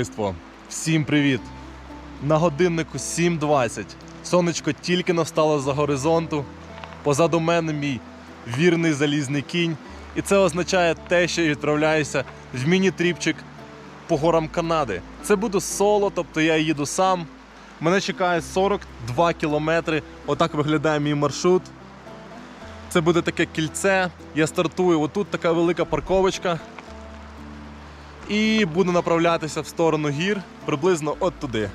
Товариство, всім привіт! На годиннику 7.20. Сонечко тільки навстало за горизонту. Позаду мене мій вірний залізний кінь. І це означає те, що я відправляюся в міні-тріпчик по горам Канади. Це буде соло, тобто я їду сам. Мене чекає 42 кілометри. Отак виглядає мій маршрут. Це буде таке кільце. Я стартую. Отут така велика парковочка. І буду направлятися в сторону гір приблизно от туди.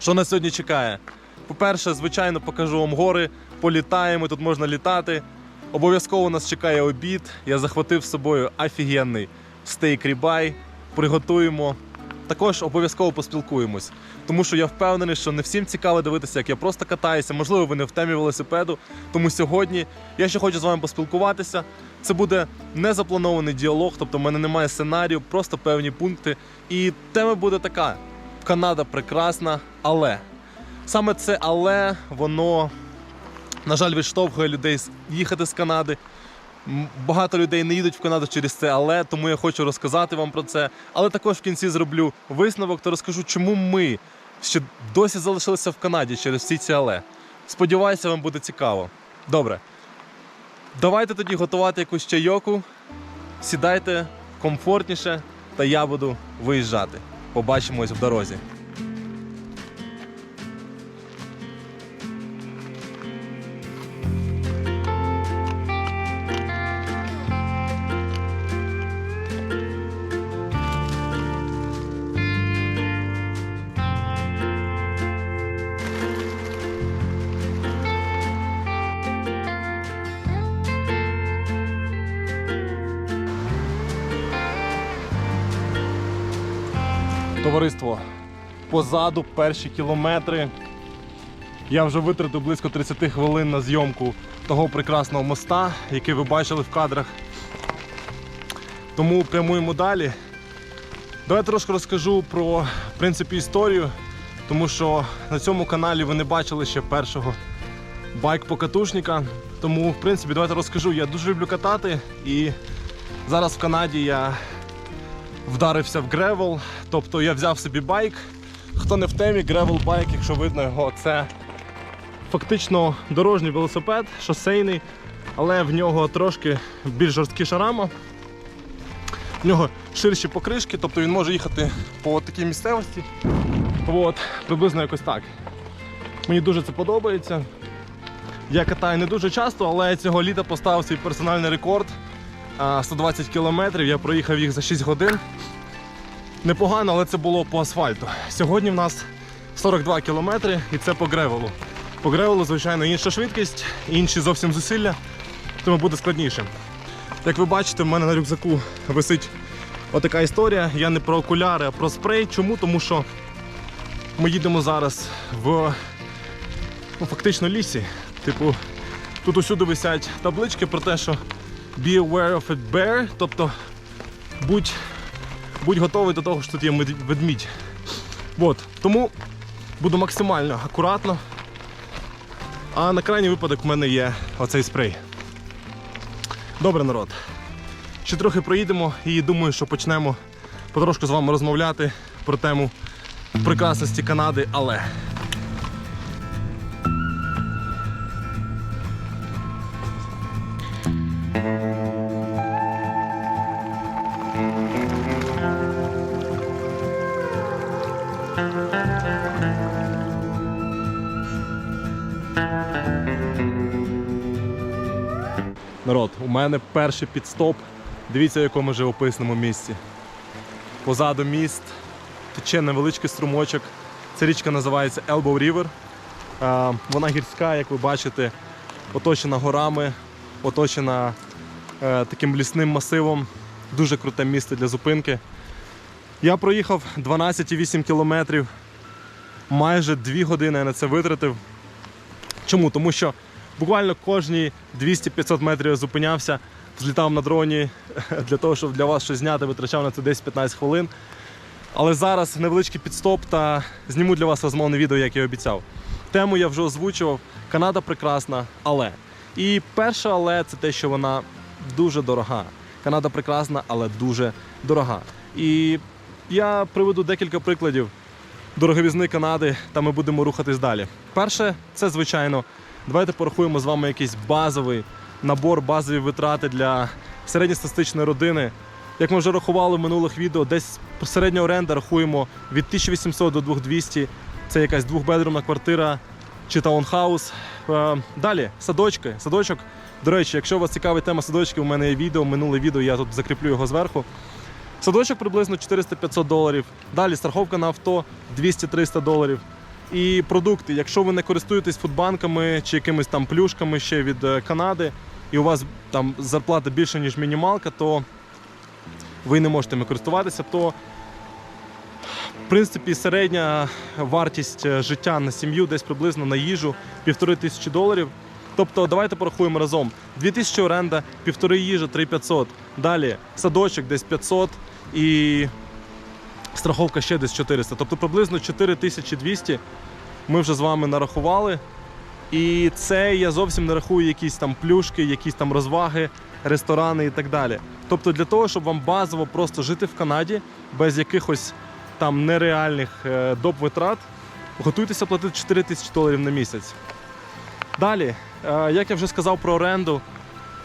Що нас сьогодні чекає? По-перше, звичайно, покажу вам гори, політаємо, тут можна літати. Обов'язково нас чекає обід. Я захватив з собою офігенний стейк рібай. Приготуємо. Також обов'язково поспілкуємось, тому що я впевнений, що не всім цікаво дивитися, як я просто катаюся. Можливо, ви не в темі велосипеду. Тому сьогодні я ще хочу з вами поспілкуватися. Це буде незапланований діалог, тобто в мене немає сценарію, просто певні пункти. І тема буде така: Канада прекрасна, але саме це але воно, на жаль, відштовхує людей їхати з Канади. Багато людей не їдуть в Канаду через це, але тому я хочу розказати вам про це. Але також в кінці зроблю висновок та розкажу, чому ми ще досі залишилися в Канаді через всі ці але. Сподіваюся, вам буде цікаво. Добре. Давайте тоді готувати якусь чайоку. Сідайте комфортніше, та я буду виїжджати. Побачимось в дорозі. Товариство, позаду перші кілометри. Я вже витратив близько 30 хвилин на зйомку того прекрасного моста, який ви бачили в кадрах. Тому прямуємо далі. Давайте трошки розкажу про в принципі, історію, тому що на цьому каналі ви не бачили ще першого байк-покатушника. Тому, в принципі, давайте розкажу. Я дуже люблю катати і зараз в Канаді я вдарився в гревел, тобто я взяв собі байк. Хто не в темі, гревел байк, якщо видно його, це фактично дорожній велосипед, шосейний, але в нього трошки більш жорсткіша рама. В нього ширші покришки, тобто він може їхати по такій місцевості. От, приблизно якось так. Мені дуже це подобається. Я катаю не дуже часто, але цього літа поставив свій персональний рекорд. А, 120 кілометрів, я проїхав їх за 6 годин. Непогано, але це було по асфальту. Сьогодні в нас 42 кілометри і це по гревелу. По гревелу, звичайно, інша швидкість, інші зовсім зусилля, тому буде складніше. Як ви бачите, в мене на рюкзаку висить отака історія. Я не про окуляри, а про спрей. Чому? Тому що ми їдемо зараз в ну, фактично лісі. Типу, тут усюди висять таблички про те, що be aware of a bear, тобто будь, будь готовий до того, що тут є ведмідь. От, тому буду максимально акуратно. А на крайній випадок в мене є оцей спрей. Добре, народ. Ще трохи проїдемо і думаю, що почнемо потрошку з вами розмовляти про тему прекрасності Канади, але. Мене перший підстоп. Дивіться, в якому живописному місці. Позаду міст тече невеличкий струмочок. Ця річка називається Elbow River. Вона гірська, як ви бачите, оточена горами, оточена е, таким лісним масивом. Дуже круте місце для зупинки. Я проїхав 12,8 кілометрів. Майже 2 години я на це витратив. Чому? Тому що буквально кожні 200-500 метрів я зупинявся, злітав на дроні для того, щоб для вас щось зняти, витрачав на це десь 15 хвилин. Але зараз невеличкий підстоп та зніму для вас розмовне відео, як і обіцяв. Тему я вже озвучував. Канада прекрасна, але. І перше але це те, що вона дуже дорога. Канада прекрасна, але дуже дорога. І я приведу декілька прикладів дороговізни Канади, та ми будемо рухатись далі. Перше, це звичайно, давайте порахуємо з вами якийсь базовий набор, базові витрати для середньостатистичної родини. Як ми вже рахували в минулих відео, десь середня оренда рахуємо від 1800 до 2200. Це якась двохбедрумна квартира чи таунхаус. Е, Далі садочки. Садочок. До речі, якщо вас цікавить тема садочків, у мене є відео, минуле відео, я тут закріплю його зверху. Садочок приблизно 400-500 доларів. Далі страховка на авто 200-300 доларів. І продукти, якщо ви не користуєтесь фудбанками чи якимись там плюшками ще від е, Канади, і у вас там зарплата більше, ніж мінімалка, то ви не можете ними користуватися, то в принципі середня вартість е, життя на сім'ю десь приблизно на їжу півтори тисячі доларів. Тобто давайте порахуємо разом. 2000 оренда, півтори їжа, 3500. Далі садочок десь 500 і страховка ще десь 400. Тобто приблизно 4200 ми вже з вами нарахували. І це я зовсім не рахую якісь там плюшки, якісь там розваги, ресторани і так далі. Тобто для того, щоб вам базово просто жити в Канаді без якихось там нереальних е, доп витрат, готуйтеся платити 4 тисячі доларів на місяць. Далі, е, як я вже сказав про оренду,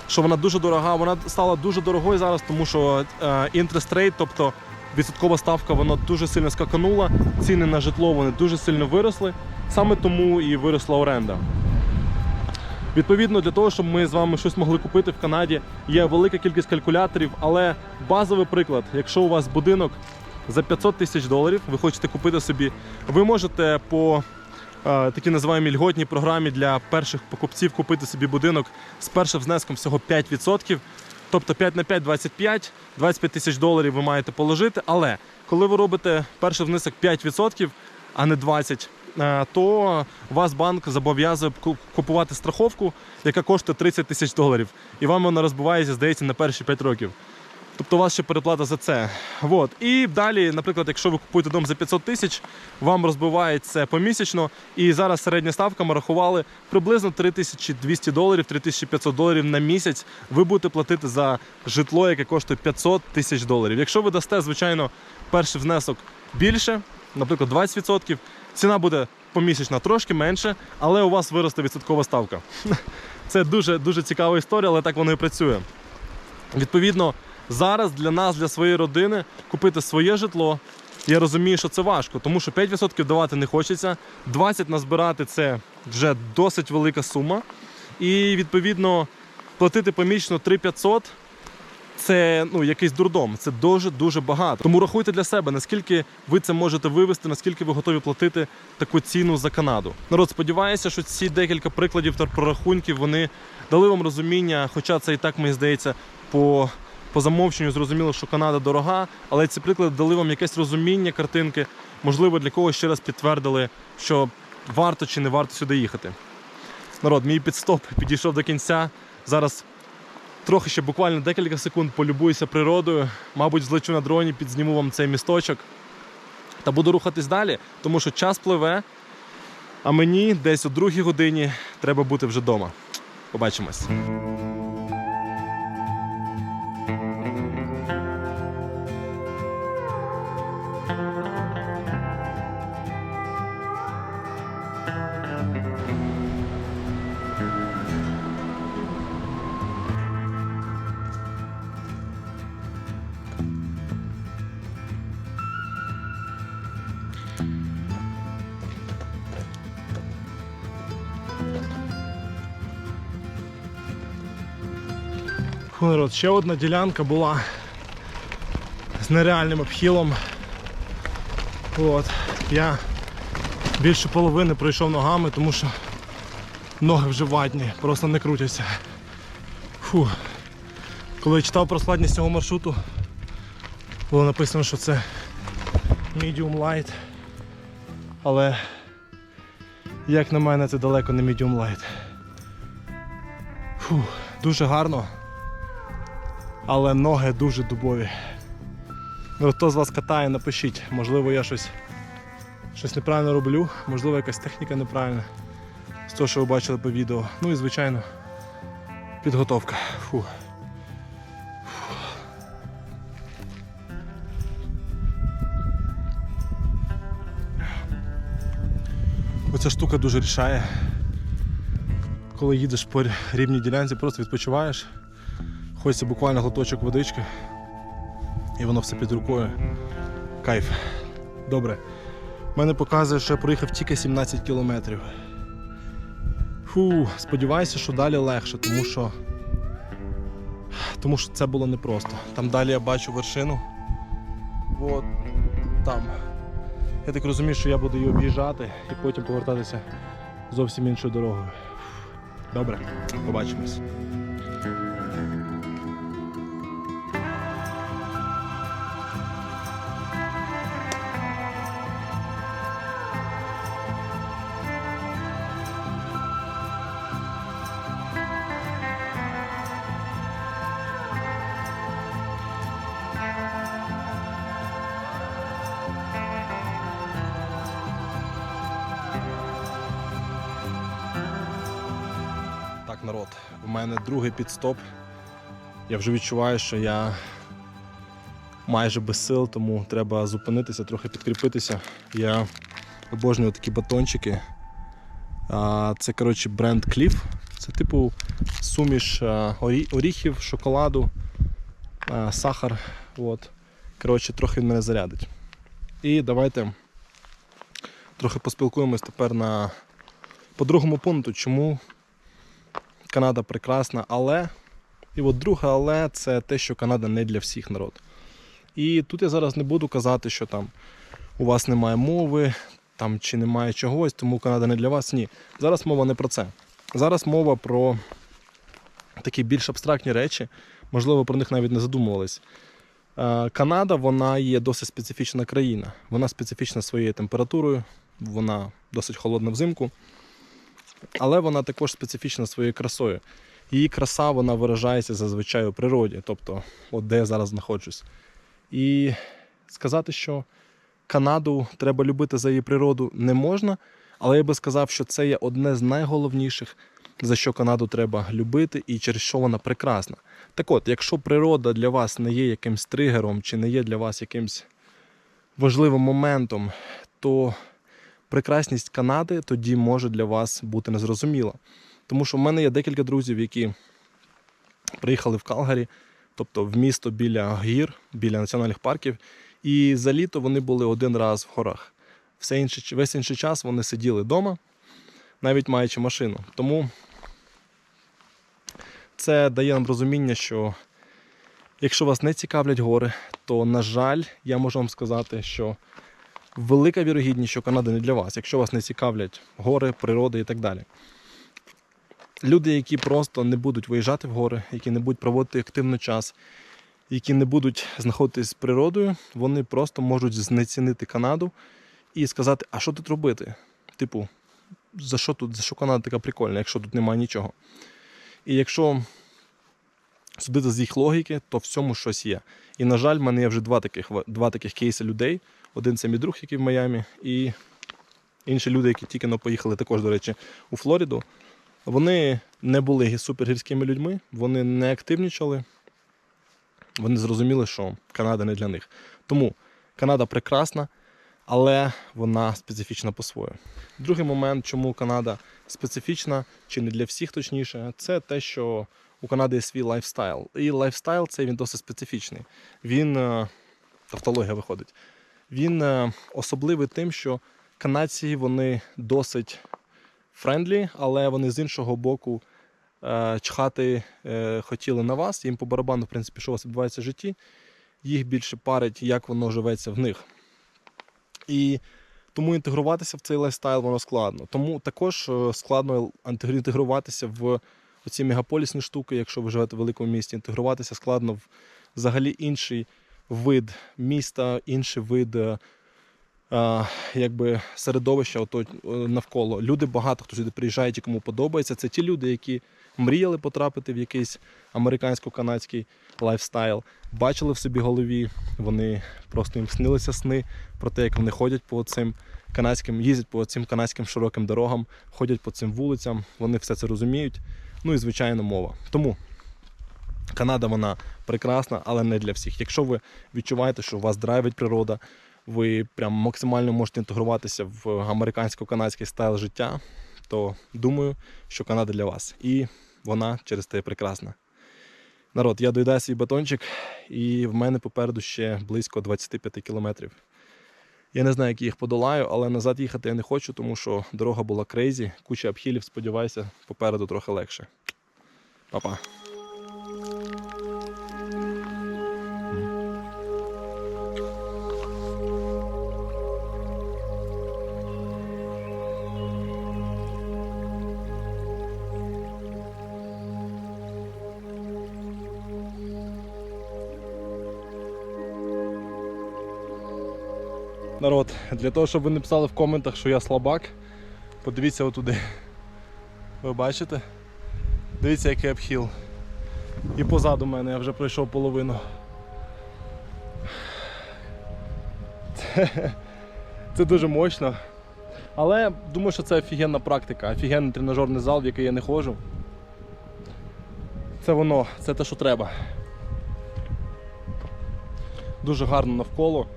що вона дуже дорога, вона стала дуже дорогою зараз, тому що interest rate, тобто відсоткова ставка, вона дуже сильно скаканула, ціни на житло вони дуже сильно виросли. Саме тому і виросла оренда. Відповідно, для того, щоб ми з вами щось могли купити в Канаді, є велика кількість калькуляторів, але базовий приклад, якщо у вас будинок за 500 тисяч доларів, ви хочете купити собі, ви можете по е, такій називаємій льготній програмі для перших покупців купити собі будинок з першим внеском всього 5%. Тобто 5 на 5 – 25, 25 тисяч доларів ви маєте положити. Але коли ви робите перший внесок 5%, а не 20%, е, то вас банк зобов'язує купувати страховку, яка коштує 30 тисяч доларів. І вам вона розбивається, здається, на перші 5 років. Тобто у вас ще переплата за це. Вот. І далі, наприклад, якщо ви купуєте дом за 500 тисяч, вам розбивають це помісячно. І зараз середня ставка ми рахували приблизно 3200 доларів, 3500 доларів на місяць. Ви будете платити за житло, яке коштує 500 тисяч доларів. Якщо ви дасте, звичайно, перший внесок більше, наприклад, 20%, ціна буде помісячна трошки менше, але у вас виросте відсоткова ставка. Це дуже дуже цікава історія, але так воно і працює. Відповідно, зараз для нас, для своєї родини, купити своє житло. Я розумію, що це важко, тому що 5% давати не хочеться. 20 назбирати це вже досить велика сума. І відповідно платити помічно 3500 це ну, якийсь дурдом. Це дуже дуже багато. Тому рахуйте для себе, наскільки ви це можете вивести, наскільки ви готові платити таку ціну за Канаду. Народ, сподіваюся, що ці декілька прикладів та прорахунків вони дали вам розуміння, хоча це і так мені здається по. По замовченню зрозуміло, що Канада дорога, але ці приклади дали вам якесь розуміння картинки, можливо, для когось ще раз підтвердили, що варто чи не варто сюди їхати. Народ, мій підстоп підійшов до кінця. Зараз трохи ще буквально декілька секунд полюбуюся природою. Мабуть, злечу на дроні, підзніму вам цей місточок. Та буду рухатись далі, тому що час пливе, а мені десь о другій годині треба бути вже вдома. Побачимось. Фу, народ, ще одна ділянка була з нереальним обхилом. От. Я більше половини пройшов ногами, тому що ноги вже ватні, просто не крутяться. Фу. Коли я читав про складність цього маршруту, було написано, що це medium light. Але як на мене це далеко не medium light. Фу, дуже гарно але ноги дуже дубові. Ну, Хто з вас катає, напишіть, можливо, я щось щось неправильно роблю, можливо, якась техніка неправильна з того, що ви бачили по відео. Ну і звичайно підготовка. Фу. Оця штука дуже рішає. Коли їдеш по рівній ділянці, просто відпочиваєш хочеться буквально глоточок водички, і воно все під рукою. Кайф. Добре. Мене показує, що я проїхав тільки 17 кілометрів. Фу, сподіваюся, що далі легше, тому що. Тому що це було непросто. Там далі я бачу вершину. От там. Я так розумію, що я буду її об'їжджати і потім повертатися зовсім іншою дорогою. Добре, побачимось. Другий підстоп. Я вже відчуваю, що я майже без сил, тому треба зупинитися, трохи підкріпитися. Я обожнюю такі батончики. Це, коротше, бренд Cliff. Це типу суміш оріхів, шоколаду, сахар. От. Коротше, трохи він мене зарядить. І давайте трохи поспілкуємось тепер на по другому пункту, чому Канада прекрасна, але. І от друге, але це те, що Канада не для всіх народ. І тут я зараз не буду казати, що там у вас немає мови, там чи немає чогось, тому Канада не для вас. Ні. Зараз мова не про це. Зараз мова про такі більш абстрактні речі, можливо, про них навіть не задумувались. Е, Канада вона є досить специфічна країна. Вона специфічна своєю температурою, вона досить холодна взимку але вона також специфічна своєю красою. Її краса вона виражається зазвичай у природі, тобто, от де я зараз знаходжусь. І сказати, що Канаду треба любити за її природу не можна, але я би сказав, що це є одне з найголовніших, за що Канаду треба любити і через що вона прекрасна. Так от, якщо природа для вас не є якимсь тригером чи не є для вас якимсь важливим моментом, то прекрасність Канади тоді може для вас бути незрозуміла. Тому що в мене є декілька друзів, які приїхали в Калгарі, тобто в місто біля гір, біля національних парків, і за літо вони були один раз в горах. Все інше, весь інший час вони сиділи вдома, навіть маючи машину. Тому це дає нам розуміння, що якщо вас не цікавлять гори, то, на жаль, я можу вам сказати, що велика вірогідність, що Канада не для вас, якщо вас не цікавлять гори, природа і так далі. Люди, які просто не будуть виїжджати в гори, які не будуть проводити активно час, які не будуть знаходитись з природою, вони просто можуть знецінити Канаду і сказати, а що тут робити? Типу, за що тут, за що Канада така прикольна, якщо тут немає нічого. І якщо судити з їх логіки, то в цьому щось є. І, на жаль, в мене є вже два таких, два таких кейси людей. Один це мій друг, який в Майамі, і інші люди, які тільки но поїхали також, до речі, у Флориду. Вони не були супергірськими людьми, вони не активнічали. Вони зрозуміли, що Канада не для них. Тому Канада прекрасна, але вона специфічна по-своєму. Другий момент, чому Канада специфічна, чи не для всіх точніше, це те, що у Канади є свій лайфстайл. І лайфстайл цей він досить специфічний. Він, е, тавтологія виходить, він е, особливий тим, що канадці вони досить френдлі, але вони з іншого боку е, чхати е, хотіли на вас. Їм по барабану, в принципі, що у вас відбувається в житті. Їх більше парить, як воно живеться в них. І тому інтегруватися в цей лайфстайл воно складно. Тому також складно інтегруватися в оці мегаполісні штуки, якщо ви живете в великому місті, інтегруватися складно в взагалі інший вид міста, інший вид е, якби середовища ото, е, навколо. Люди багато хто сюди приїжджає, і кому подобається. Це ті люди, які мріяли потрапити в якийсь американсько-канадський лайфстайл, бачили в собі голові, вони просто їм снилися сни про те, як вони ходять по цим канадським, їздять по цим канадським широким дорогам, ходять по цим вулицям, вони все це розуміють. Ну і звичайно мова. Тому Канада вона прекрасна, але не для всіх. Якщо ви відчуваєте, що вас драйвить природа, ви прям максимально можете інтегруватися в американсько-канадський стайл життя, то думаю, що Канада для вас. І вона через те прекрасна. Народ, я доїдаю свій батончик, і в мене попереду ще близько 25 кілометрів. Я не знаю, як їх подолаю, але назад їхати я не хочу, тому що дорога була крейзі, куча обхилів, сподіваюся, попереду трохи легше. Па-па. Народ, для того, щоб ви не писали в коментах, що я слабак, подивіться отуди. Ви бачите? Дивіться, який обхіл. І позаду мене я вже пройшов половину. Це, це дуже мощно. Але думаю, що це офігенна практика, офігенний тренажерний зал, в який я не ходжу. Це воно, це те, що треба. Дуже гарно навколо.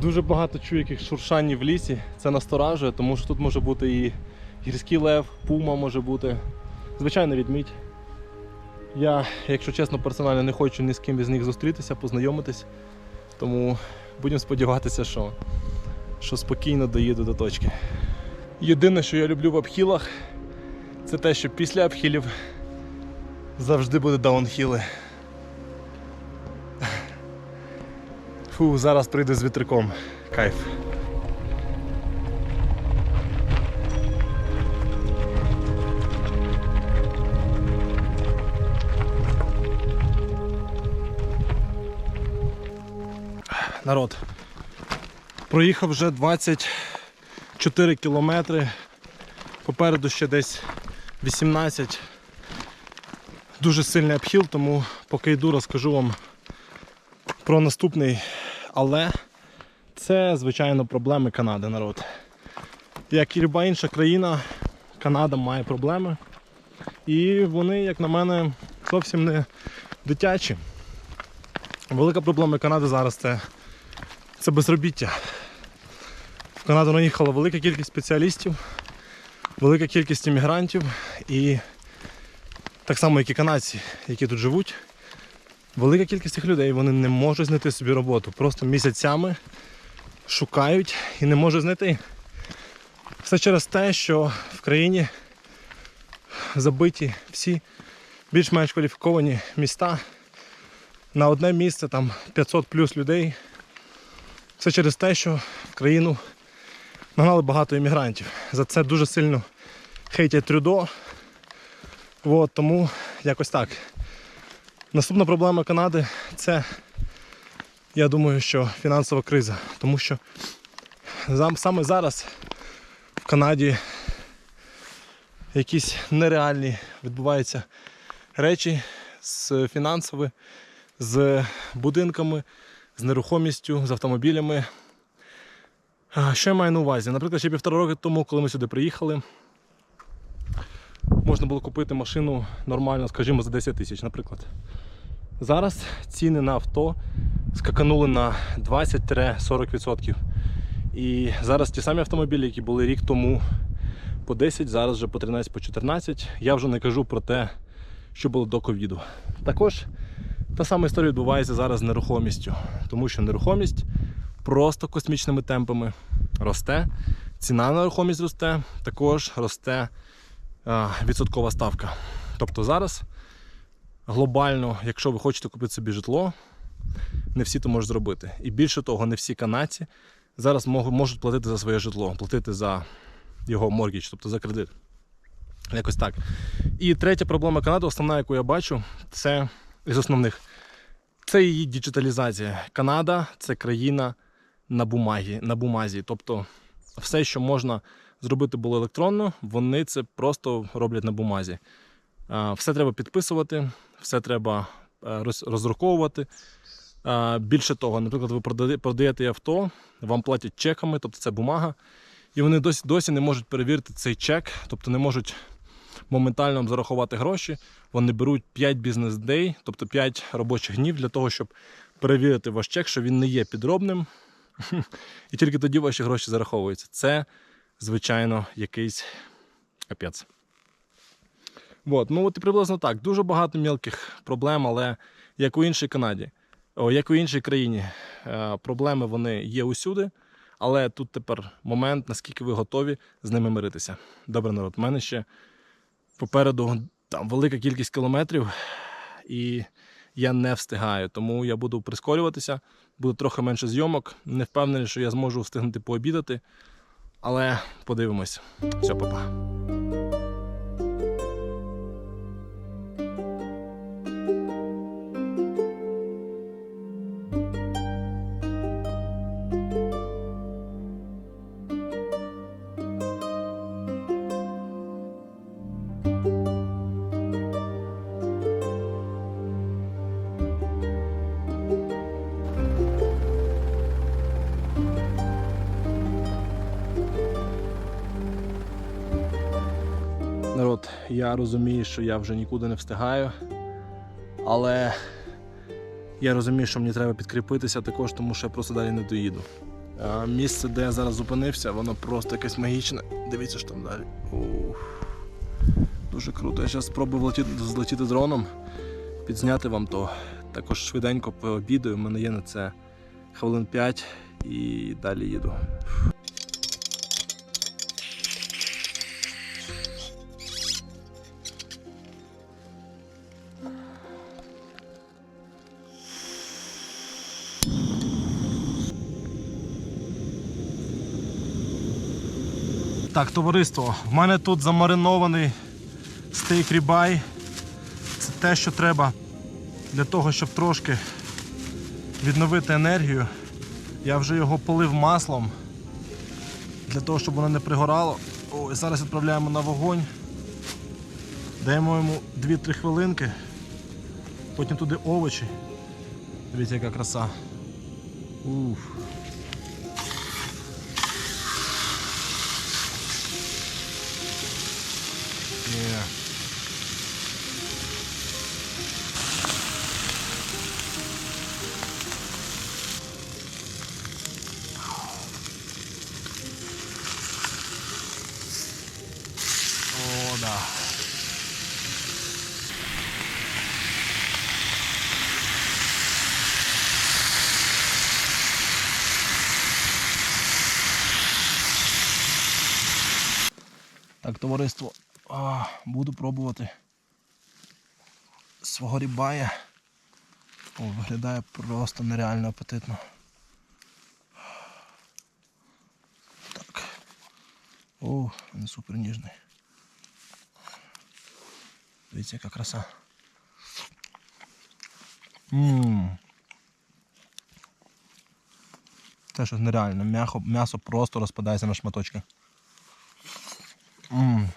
Дуже багато чую яких шуршань в лісі. Це насторажує, тому що тут може бути і гірський лев, пума може бути. Звичайно, відмідь. Я, якщо чесно, персонально не хочу ні з ким із них зустрітися, познайомитись. Тому будемо сподіватися, що, що спокійно доїду до точки. Єдине, що я люблю в обхілах, це те, що після обхілів завжди буде даунхіли. Фу, зараз прийду з вітриком. Кайф. Народ. Проїхав вже 24 кілометри. Попереду ще десь 18. Дуже сильний обхіл, тому поки йду, розкажу вам про наступний. Але це, звичайно, проблеми Канади, народ. Як і люба інша країна, Канада має проблеми. І вони, як на мене, зовсім не дитячі. Велика проблема Канади зараз це, це безробіття. В Канаду наїхала велика кількість спеціалістів, велика кількість іммігрантів і так само, як і канадці, які тут живуть. Велика кількість цих людей вони не можуть знайти собі роботу. Просто місяцями шукають і не можуть знайти. Все через те, що в країні забиті всі більш-менш кваліфіковані міста. На одне місце там 500 плюс людей. Все через те, що в країну нагнали багато іммігрантів. За це дуже сильно хейтять Трюдо. От, тому якось так. Наступна проблема Канади це, я думаю, що фінансова криза. Тому що саме зараз в Канаді якісь нереальні відбуваються речі з фінансовими, з будинками, з нерухомістю, з автомобілями. Що я маю на увазі? Наприклад, ще півтора роки тому, коли ми сюди приїхали, можна було купити машину нормально, скажімо, за 10 тисяч, наприклад. Зараз ціни на авто скаканули на 20-40%. І зараз ті самі автомобілі, які були рік тому по 10, зараз вже по 13, по 14. Я вже не кажу про те, що було до ковіду. Також та сама історія відбувається зараз з нерухомістю, тому що нерухомість просто космічними темпами росте. Ціна на нерухомість росте, також росте відсоткова ставка. Тобто зараз глобально, якщо ви хочете купити собі житло, не всі то можуть зробити. І більше того, не всі канадці зараз можуть платити за своє житло, платити за його моргіч, тобто за кредит. Якось так. І третя проблема Канади, основна, яку я бачу, це із основних. Це її діджиталізація. Канада це країна на бумагі, на бумазі. Тобто все, що можна зробити було електронно, вони це просто роблять на бумазі. Все треба підписувати, все треба е, роз- роздруковувати. А, Більше того, наприклад, ви продаєте авто, вам платять чеками, тобто це бумага, і вони досі, досі не можуть перевірити цей чек, тобто не можуть моментально зарахувати гроші. Вони беруть 5 бізнес-дей, тобто 5 робочих днів для того, щоб перевірити ваш чек, що він не є підробним. І тільки тоді ваші гроші зараховуються. Це, звичайно, якийсь капець. От, ну от і приблизно так. Дуже багато мілких проблем, але як у іншій Канаді, о, як у іншій країні, е, проблеми вони є усюди. Але тут тепер момент, наскільки ви готові з ними миритися. Добре, народ, в мене ще попереду там велика кількість кілометрів, і я не встигаю. Тому я буду прискорюватися, буде трохи менше зйомок. Не впевнений, що я зможу встигнути пообідати. Але подивимось. Все, папа. Я розумію, що я вже нікуди не встигаю, але я розумію, що мені треба підкріпитися також, тому що я просто далі не доїду. А місце, де я зараз зупинився, воно просто якесь магічне. Дивіться, що там далі. Ух. Дуже круто. Я зараз спробую влетіти, злетіти дроном, підзняти вам то. Також швиденько пообідаю, в мене є на це хвилин 5 і далі їду. Так, товариство, в мене тут замаринований стейк рібай. Це те, що треба для того, щоб трошки відновити енергію. Я вже його полив маслом для того, щоб воно не пригорало. Ой, зараз відправляємо на вогонь. Даємо йому 2-3 хвилинки. Потім туди овочі. Дивіться, яка краса. Уф. Товариство, а, буду пробувати свого рібая. О, виглядає просто нереально апетитно. Так. О, він супер ніжний. Дивіться, яка краса. Ммм. Це щось нереально. М'ясо просто розпадається на шматочки. Ммм.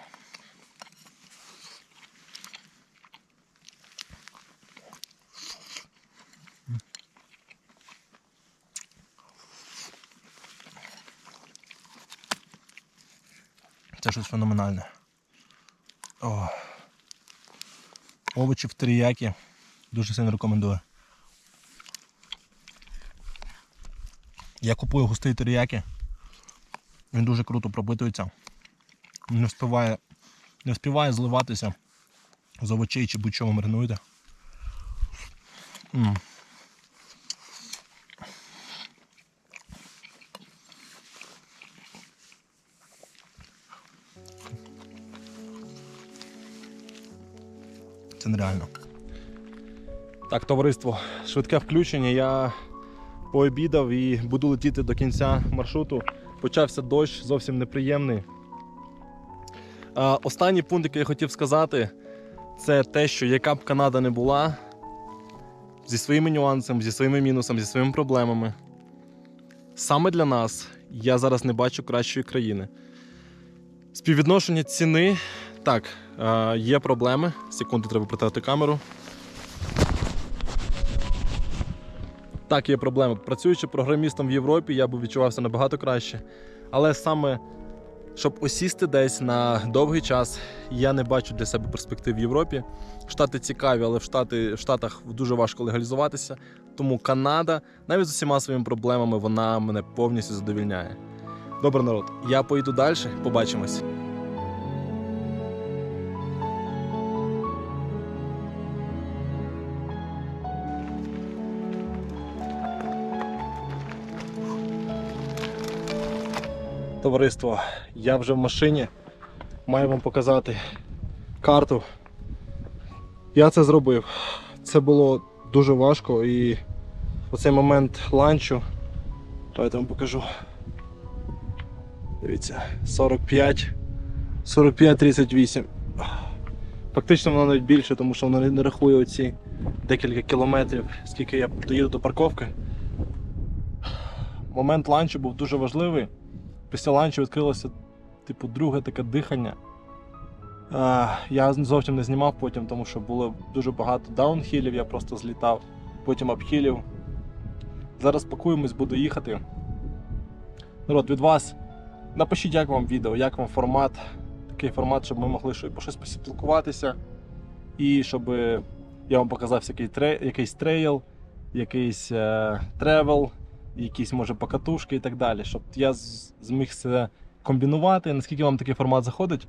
Це щось феноменальне. О. Овочі в теріякі. Дуже сильно рекомендую. Я купую густий теріякі. Він дуже круто пропитується. Не вспіває, не вспіває зливатися з овочей чи будь-чого маринуєте. М. Це нереально. Так, товариство, швидке включення. Я пообідав і буду летіти до кінця маршруту. Почався дощ, зовсім неприємний. А, останній пункт, який я хотів сказати, це те, що яка б Канада не була, зі своїми нюансами, зі своїми мінусами, зі своїми проблемами. Саме для нас я зараз не бачу кращої країни. Співвідношення ціни. Так, е, є проблеми. Секунду, треба притати камеру. Так, є проблеми. Працюючи програмістом в Європі, я б відчувався набагато краще. Але саме щоб осісти десь на довгий час. Я не бачу для себе перспектив в Європі. Штати цікаві, але в, Штати, в Штатах дуже важко легалізуватися. Тому Канада, навіть з усіма своїми проблемами, вона мене повністю задовільняє. Добре, народ, я поїду далі, побачимось. Товариство, я вже в машині. Маю вам показати карту. Я це зробив. Це було дуже важко і у цей момент ланчу. Давайте вам покажу. Дивіться, 45, 45-38. Фактично воно навіть більше, тому що воно не рахує оці декілька кілометрів, скільки я доїду до парковки. Момент ланчу був дуже важливий. Після ланчу відкрилося, типу, друге таке дихання. Я зовсім не знімав потім, тому що було дуже багато даунхілів, я просто злітав, потім апхілів. Зараз пакуємось, буду їхати. Народ, від вас напишіть, як вам відео, як вам формат. Такий формат, щоб ми могли щось- поспілкуватися. І щоб я вам показав якийсь трейл, якийсь е, тревел, якісь може покатушки і так далі. Щоб я зміг це комбінувати, наскільки вам такий формат заходить.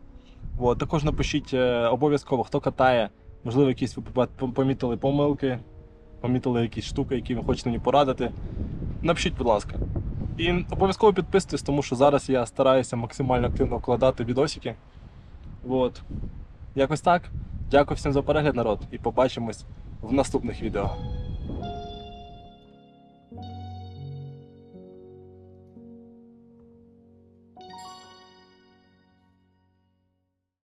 От, також напишіть е, обов'язково, хто катає, можливо, якісь ви помітили помилки, помітили якісь штуки, які ви хочете мені порадити. Напишіть, будь ласка. І обов'язково підписуйтесь, тому що зараз я стараюся максимально активно вкладати відосики. От. Якось так. Дякую всім за перегляд, народ, і побачимось в наступних відео.